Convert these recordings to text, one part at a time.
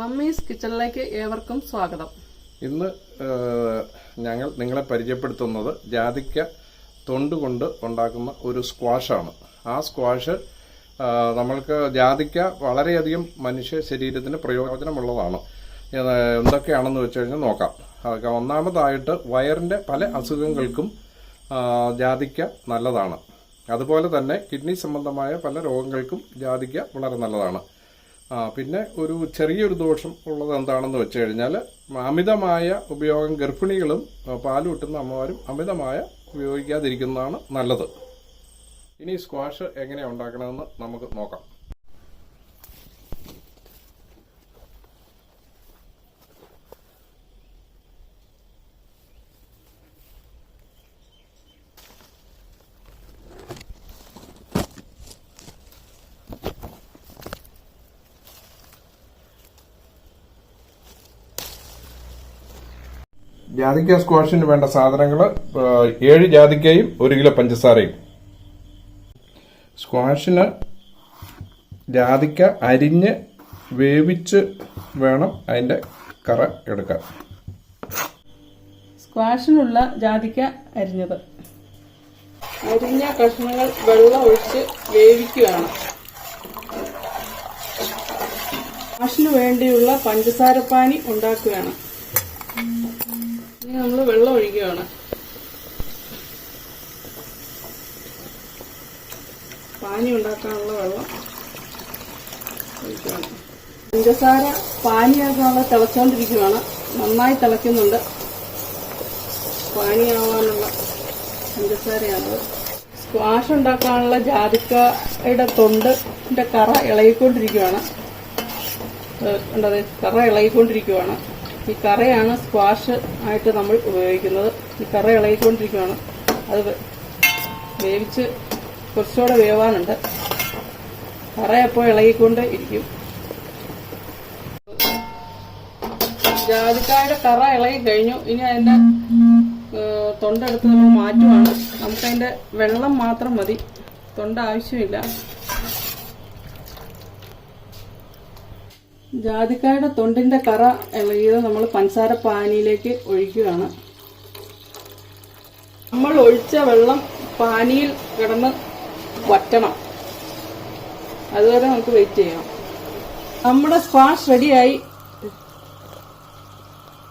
Mummies കിച്ചണിലേക്ക് ഏവർക്കും സ്വാഗതം. ഇന്ന് ഞങ്ങൾ നിങ്ങളെ പരിചയപ്പെടുത്തുന്നത് ജാതിക്ക തൊണ്ട് കൊണ്ട് ഉണ്ടാക്കുന്ന ഒരു സ്ക്വാഷാണ്. ആ സ്ക്വാഷ് നമ്മൾക്ക് ജാതിക്ക വളരെയധികം മനുഷ്യ ശരീരത്തിന് പ്രയോജനമുള്ളതാണ്. എന്തൊക്കെയാണെന്ന് വെച്ച് കഴിഞ്ഞാൽ നോക്കാം. ഒന്നാമതായിട്ട് വയറിന്റെ പല അസുഖങ്ങൾക്കും ജാതിക്ക നല്ലതാണ്. അതുപോലെ തന്നെ കിഡ്നി സംബന്ധമായ പല രോഗങ്ങൾക്കും ജാതിക്ക വളരെ നല്ലതാണ്. ആ, പിന്നെ ഒരു ചെറിയൊരു ദോഷം ഉള്ളത് എന്താണെന്ന് വെച്ച് കഴിഞ്ഞാൽ അമിതമായ ഉപയോഗം ഗർഭിണികളും പാൽ കിട്ടുന്ന അമ്മമാരും അമിതമായ ഉപയോഗിക്കാതിരിക്കുന്നതാണ് നല്ലത്. ഇനി സ്ക്വാഷ് എങ്ങനെയാണ് ഉണ്ടാക്കണമെന്ന് നമുക്ക് നോക്കാം. ജാതിക്ക സ്ക്വാഷിന് വേണ്ട സാധനങ്ങൾ ഏഴ് ജാതിക്കയും ഒരു കിലോ പഞ്ചസാരയും. സ്ക്വാഷിന് ജാതിക്ക അരിഞ്ഞ് വേവിച്ച് വേണം അതിന്റെ കറ എടുക്കാൻ. സ്ക്വാഷിനുള്ള ജാതിക്ക അരിഞ്ഞത്. അരിഞ്ഞ കഷ്ണങ്ങൾ വെള്ളം ഒഴിച്ച് വേവിക്കുകയാണ്. സ്ക്വാഷിന് വേണ്ടിയുള്ള പഞ്ചസാരപ്പാനി ഉണ്ടാക്കുകയാണ്. ഇനി വെള്ളം ഒഴിക്കുകയാണ്. പാനി ഉണ്ടാക്കാനുള്ള വെള്ളം ഒഴിക്കുകയാണ്. പഞ്ചസാര പാനിയാക്കാനുള്ള തിളച്ചുകൊണ്ടിരിക്കുകയാണ് നന്നായി തിളയ്ക്കുന്നുണ്ട്. പാനിയാവാനുള്ള പഞ്ചസാരയാണത് സ്ക്വാഷ് ഉണ്ടാക്കാനുള്ള ജാതിക്കയുടെ തൊണ്ട് കറ ഇളകിക്കൊണ്ടിരിക്കുകയാണ് കറ ഇളകിക്കൊണ്ടിരിക്കുകയാണ് ഈ കറയാണ് സ്ക്വാഷ് ആയിട്ട് നമ്മൾ ഉപയോഗിക്കുന്നത്. ഈ കറ ഇളകിക്കൊണ്ടിരിക്കുകയാണ്. അത് വേവിച്ച് കുറച്ചുകൂടെ വേവാനുണ്ട്. കറ എപ്പോൾ ഇളകിക്കൊണ്ട് ഇരിക്കും. ജാതിക്കായുടെ കറ ഇളകി കഴിഞ്ഞു. ഇനി അതിന്റെ തൊണ്ടെടുത്ത് നമ്മൾ മാറ്റുവാണ്. നമുക്കതിന്റെ വെള്ളം മാത്രം മതി. തൊണ്ട ആവശ്യമില്ല. ജാതിക്കായുടെ തൊണ്ടിന്റെ കറ ഇളകിയത് നമ്മൾ പഞ്ചസാര പാനിയിലേക്ക് ഒഴിക്കുകയാണ്. നമ്മൾ ഒഴിച്ച വെള്ളം പാനിയിൽ കിടന്ന് വറ്റണം. അതുവരെ നമുക്ക് വെയിറ്റ് ചെയ്യാം. നമ്മുടെ സ്ക്വാഷ് റെഡിയായി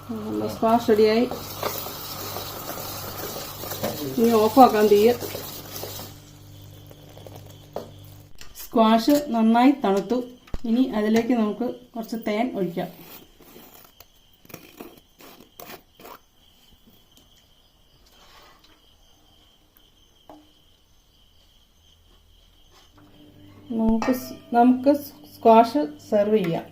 നമ്മുടെ സ്ക്വാഷ് റെഡിയായി ഇനി ഓഫാക്കാൻ തീയ. സ്ക്വാഷ് നന്നായി തണുത്തു. ഇനി അതിലേക്ക് നമുക്ക് കുറച്ച് തേൻ ഒഴിക്കാം. നമുക്ക് നമുക്ക് സ്ക്വാഷ് സെർവ് ചെയ്യാം.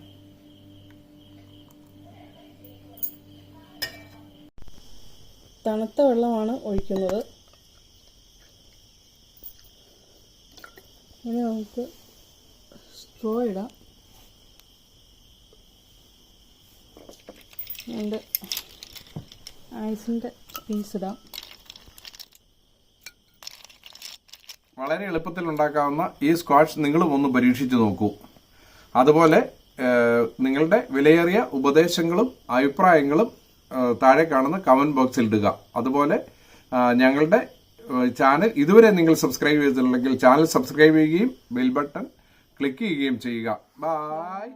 തണുത്ത വെള്ളമാണ് ഒഴിക്കുന്നത്. ഇനി നമുക്ക് സ്ട്രോ ഇടാം. രണ്ട് ഐസിന്റെ പീസ് ഇടാം. വളരെ എളുപ്പത്തിൽ ഉണ്ടാക്കാവുന്ന ഈ സ്ക്വാഷ് നിങ്ങളും ഒന്ന് പരീക്ഷിച്ചു നോക്കൂ. അതുപോലെ നിങ്ങളുടെ വിലയേറിയ ഉപദേശങ്ങളും അഭിപ്രായങ്ങളും താഴെ കാണുന്ന കമന്റ് ബോക്സിൽ ഇടുക. അതുപോലെ ഞങ്ങളുടെ ചാനൽ ഇതുവരെ നിങ്ങൾ സബ്സ്ക്രൈബ് ചെയ്തിട്ടുണ്ടെങ്കിൽ ചാനൽ സബ്സ്ക്രൈബ് ചെയ്യുകയും ബെൽ ബട്ടൺ ക്ലിക്ക് ചെയ്യുകയും ചെയ്യുക. ബൈ.